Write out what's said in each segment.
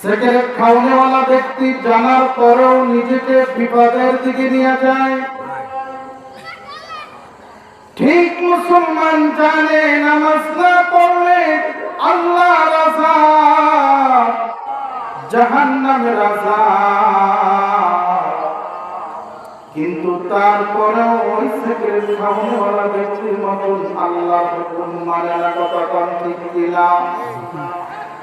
Cigarette খাওয়ানেওয়ালা ব্যক্তি জানার পরেও নিজেকে বিপদের দিকে নিয়ে যায়। ঠিক মুসলমান জানে নামাজ না পড়লে আল্লাহ রাজা, জাহান্নামের রাজা। কিন্তু তারপরেও ওই সিগারেট খাওয়ানোওয়ালা ব্যক্তির মতন আল্লাহ হুকুম মানে না, কথা কন ঠিক দিলাম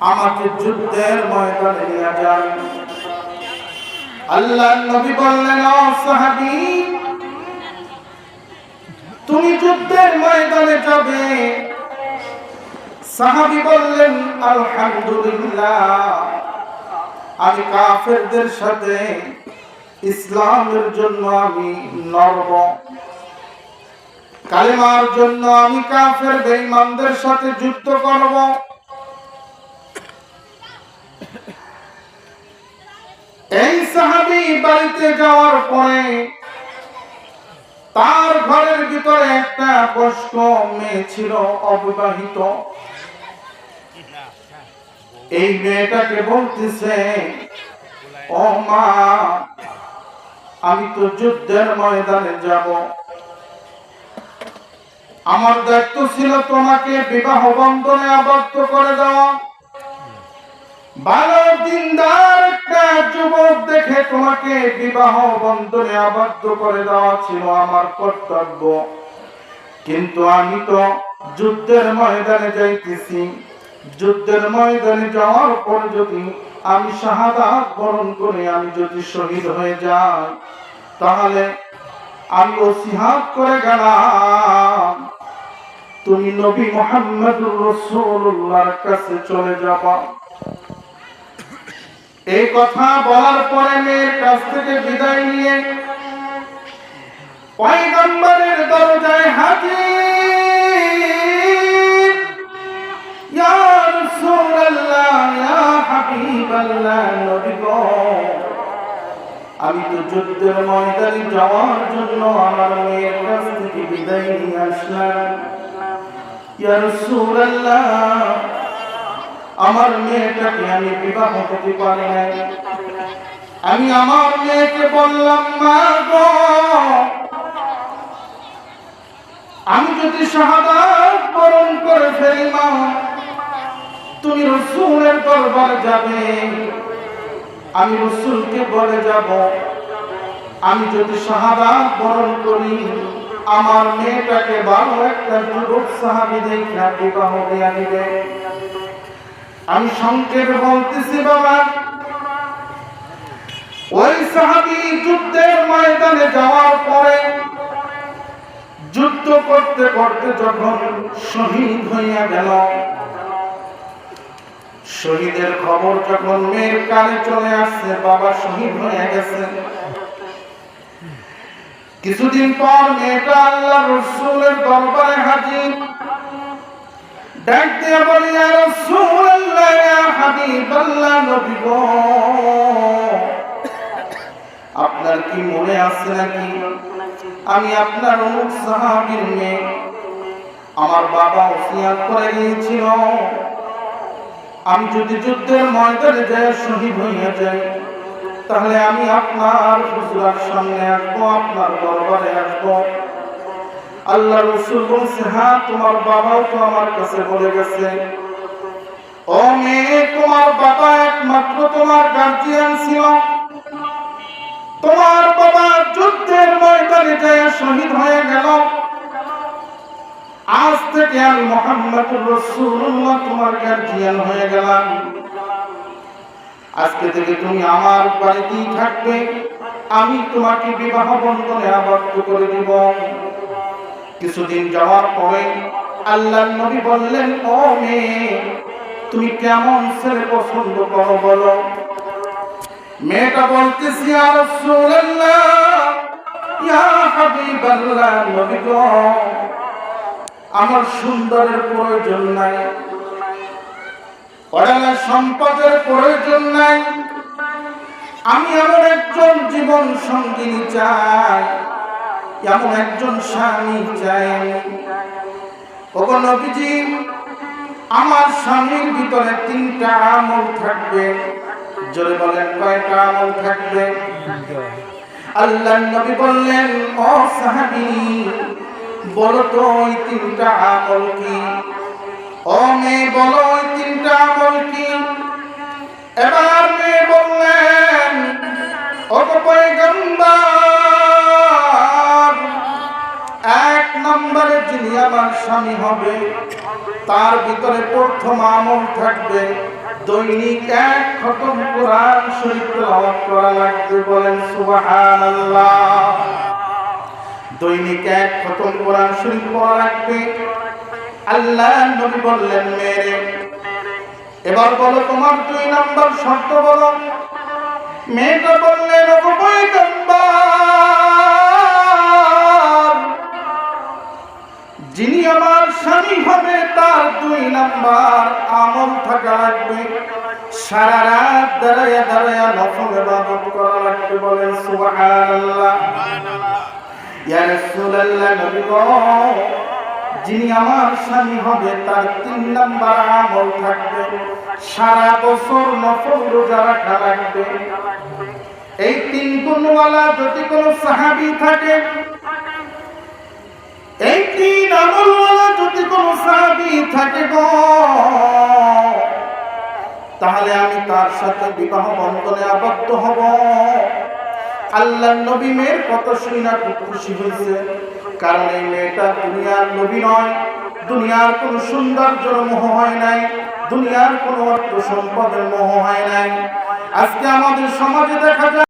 আমাকে যুদ্ধের ময়দানে নিয়ে যান। আল্লাহ নবী বললেন, ও সাহাবী, তুমি যুদ্ধের ময়দানে যাবে? সাহাবী বললেন, আলহামদুলিল্লাহ, আমি কাফেরদের সাথে ইসলামের জন্য আমি নরব কালেমার জন্য আমি কাফের বেঈমানদের সাথে যুদ্ধ করব। এই সাহাবী বাড়িতে যাওয়ার পরে তার ঘরের ভিতরে একটা কষ্ট মেয়ে ছিল, অবিবাহিত। এই মেয়েটাকে বলতেছে, ও মা, আমি তো যুদ্ধের ময়দানে যাব। আমার দায়িত্ব ছিল তোমাকে বিবাহ বন্ধনে আবদ্ধ করে দেওয়া। তোমাকে বিবাহ বন্ধনে আবদ্ধ করে দেওয়া ছিল আমার কর্তব্য। কিন্তু আমি তো যুদ্ধের ময়দানে যাইতেছি। যুদ্ধের ময়দানে যাওয়ার পর যদি আমি শাহাদাত বরণ করে আমি যদি শহীদ হয়ে যাই, তাহলে আমি ওসিহাত করে গেলাম। তুমি নবী মোহাম্মদুর রসুল্লাহর কাছে চলে যাবা। এই কথা বলার পরে মেয়ের কাছ থেকে বিদায় নিয়ে পয়গম্বরের দরজায় হাজির। আমি তো যুদ্ধের ময়দানে যাওয়ার জন্য আমার মেয়ের কাছ থেকে বিদায় নিয়ে আসলাম। ইয়া আমার মেয়েটাকে আমি বিবাহ করতে পারি নাই। আমি আমার মেয়েকে বললাম, মা গো, আমি যদি শাহাদাত বরণ করে ফেলি, মা, তুমি রসুলের দরবার যাবে। আমি রসুলকে বলে যাব, আমি যদি শাহাদাত বরণ করি, আমার মেয়েটাকে ভালো একটা যুবক সাহাবি দেখা বিবাহ দেয়া নিবে আমি সংক্ষেপে বলতেছি, বাবা। ওই সাহাবি যুদ্ধের ময়দানে যাওয়ার পরে যুদ্ধ করতে করতে যখন শহীদ হইয়া গেল, শহীদের খবর যখন মেয়ের কানে চলে আসছে, বাবা শহীদ হয়ে গেছে। কিছুদিন পর মেয়েটা আল্লাহ রসুলের দরবারে হাজির। হাবিবাল্লাহ আপনার কি মনে আছে নাকি? আমি আপনার অমুক সাহাবীর মেয়ে। আমার বাবা ওসিয়াত করে গিয়েছিল। আমি যদি যুদ্ধের ময়দানে যাই, শহীদ হইয়া যাই, তাহলে আমি আপনার হুজুরার সামনে আসব, আপনার দরবারে আসব। আল্লাহ রসুল বলছে হ্যাঁ তোমার বাবাও তো আমার কাছে বলে গেছে। ও মেয়ে, তোমার বাবা একমাত্র তোমার গার্জিয়ান ছিল। তোমার বাবা যুদ্ধের ময়দানে যায় শহীদ হয়ে গেল। আজ থেকে আমি মোহাম্মদুর রসুল্লাহ তোমার গার্জিয়ান হয়ে গেলাম। আজকে থেকে তুমি আমার বাড়িতেই থাকবে। আমি তোমাকে বিবাহ বন্ধনে আবদ্ধ করে দিব। কিছুদিন যাওয়ার পরে আল্লাহ নবী বললেন, ও মেয়ে, তুমি কেমন ছেলে পছন্দ করো বলো? মেয়েটা বলতেছি আর আমার সুন্দরের প্রয়োজন নাই সম্পদের প্রয়োজন নাই, আমি এমন একজন জীবন সঙ্গিনী চাই এমন একজন স্বামী চাই ওগো নবীজি, আমার স্বামীর ভিতরে তিনটা আমল থাকবে। জোরে বলেন, কয়টা আমল থাকবে? আল্লাহ নবী বললেন, ও সাহাবী, বলো তো ওই তিনটা আমল কি? ও মেয়ে, বলো আমার স্বামী হবে, তার ভিতরে প্রথম আমল থাকবে। দৈনিক এক খতম কোরআন শরীফ তেলাওয়াত করা লাগবে বলেন সুবহানাল্লাহ। দৈনিক এক খতম কোরআন শরীফ পড়া লাগবে। আল্লাহ নবী বললেন, মেরে। এবার বলো, তোমার দুই নাম্বার শর্ত বলো। মেয়েটা বললেন ও যিনি আমার স্বামী হবে, তার দুই নাম্বার আমল থাকা লাগবে। সারা রাত দাঁড়াইয়া দাঁড়াইয়া নফল ইবাদত করা লাগবে বলেন, সুবহানাল্লাহ। ইয়া রাসূলুল্লাহ নবী গো যিনি আমার স্বামী হবে, তার তিন নাম্বার আমল থাকবে। সারা বছর নফল রোজা রাখা লাগবে। এই তিন গুণওয়ালা যদি কোনো সাহাবী থাকে সাহাবী থাকে তাহলে আমি তার সাথে বিবাহ বন্ধনে আবদ্ধ হব। আল্লাহ নবী মেয়ের কত শুনি খুব খুশি হয়েছে। কারণ এই মেয়েটা দুনিয়ার নবী নয়। দুনিয়ার কোন সৌন্দর্যের মোহ হয় নাই। দুনিয়ার কোন অর্থ সম্পদের মোহ হয় নাই। আজকে আমাদের সমাজে দেখা যায়